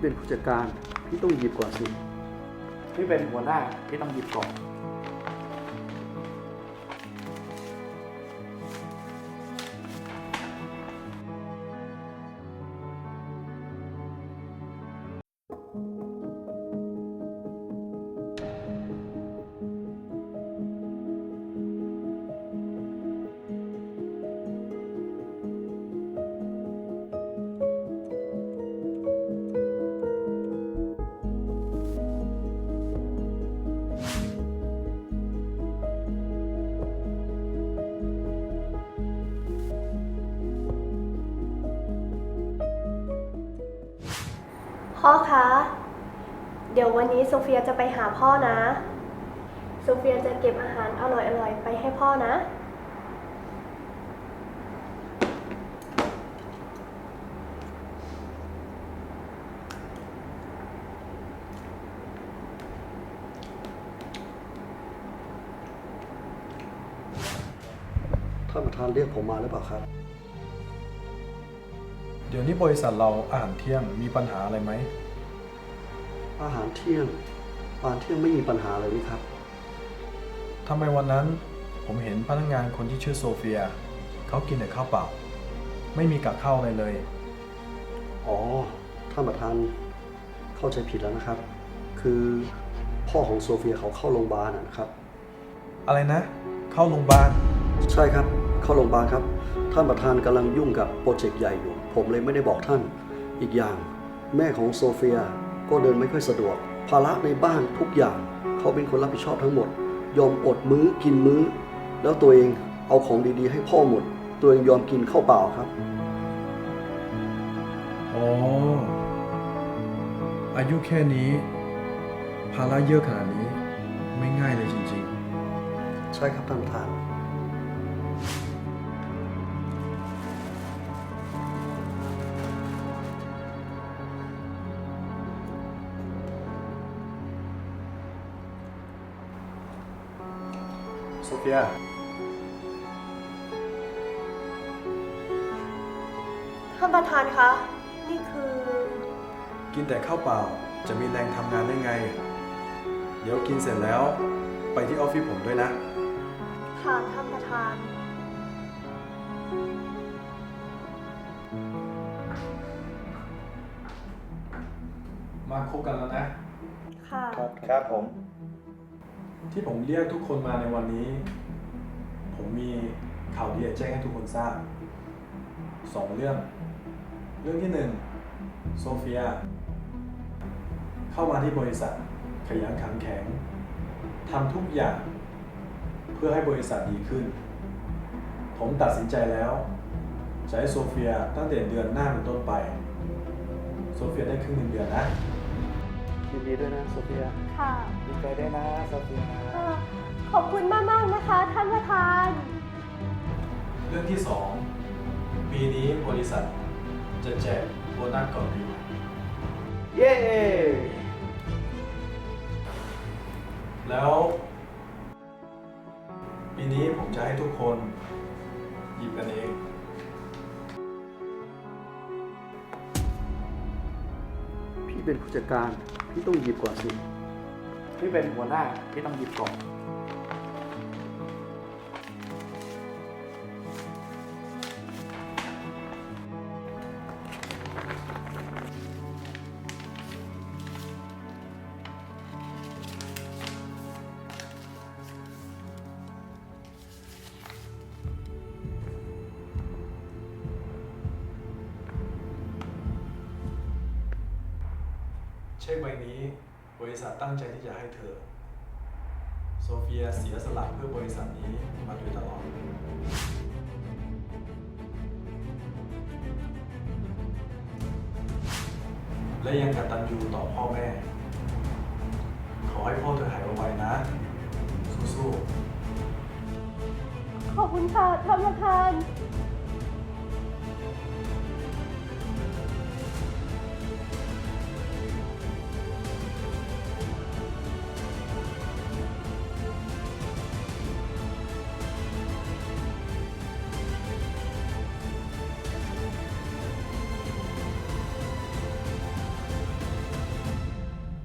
เป็นผู้จัดการพี่ต้องหยิบก่อนสิพี่เป็นหัวหน้าพี่ต้องหยิบก่อน พ่อคะ เดี๋ยววันนี้โซเฟียจะไปหาพ่อนะ โซเฟียจะเก็บอาหารอร่อยๆ ไปให้พ่อนะ ท่านประธานเรียกผมมาหรือเปล่าครับ เดี๋ยวนี้บริษัทเราอาหารเที่ยงมีปัญหาอะไรไหม อาหารเที่ยงอาหารเที่ยงไม่มีปัญหาเลยนี่ครับ ทำไมวันนั้นผมเห็นพนักงานคนที่ชื่อโซเฟีย เขากินแต่ข้าวเปล่า ไม่มีกับข้าวอะไรเลย อ๋อ ท่านประธานเข้าใจผิดแล้วนะครับ คือพ่อของโซเฟียเขาเข้าโรงพยาบาลนะนะครับ อะไรนะ เข้าโรงพยาบาล ใช่ครับ เข้าโรงพยาบาลครับ ท่านประธานกำลังยุ่งกับโปรเจกต์ใหญ่อยู่ ผมเลยไม่ได้บอกท่าน อีกอย่าง แม่ของโซเฟียก็เดินไม่ค่อยสะดวก ภาระในบ้านทุกอย่าง เขาเป็นคนรับผิดชอบทั้งหมด ยอมอดมื้อกินมื้อ แล้วตัวเองเอาของดีๆ ให้พ่อหมด ตัวเองยอมกินข้าวเปล่าครับ อ๋อ อายุแค่นี้ ภาระเยอะขนาดนี้ไม่ง่ายเลยจริงใช่ครับท่านประธาน โซเฟีย ท่านประธานคะ นี่คือ กินแต่ข้าวเปล่าจะมีแรงทำงานได้ไง เดี๋ยวกินเสร็จแล้ว ไปที่ออฟฟิศผมด้วยนะค่ะท่านประธาน มาคบกันแล้วนะ ค่ะ ครับผม ที่ผมเรียกทุกคนมาในวันนี้ ผมมีข่าวดีจะแจ้งให้ทุกคนทราบสองเรื่อง เรื่องที่หนึ่งโซเฟีย เข้ามาที่บริษัทขยันขันแข็งทำทุกอย่าง เพื่อให้บริษัทดีขึ้น ผมตัดสินใจแล้วจะให้โซเฟียตั้งแต่เดือนหน้าเป็นต้นไป โซเฟียได้ครึ่งหนึ่งเดือนนะ ยินดีด้วยนะโซเฟียค่ะดีใจด้วยนะโซเฟียค่ะขอบคุณมากๆนะคะ ท่านประธาน เรื่องที่ 2 ปีนี้บริษัทจะแจกโบนัสก่อนปีใหม่เย้ แล้ว ปีนี้ผมจะให้ทุกคนหยิบกันเอง เป็นผู้จัดการพี่ต้องหยิบก่อนสิพี่เป็นหัวหน้าพี่ต้องหยิบก่อน เช็คใบนี้บริษัทตั้งใจที่จะให้เธอ โซเฟียเสียสละเพื่อบริษัทนี้มาโดยตลอด และยังกตัญญูต่อพ่อแม่ ขอให้พ่อเธอหายไวๆนะ สู้ๆ ขอบคุณค่ะท่านประธาน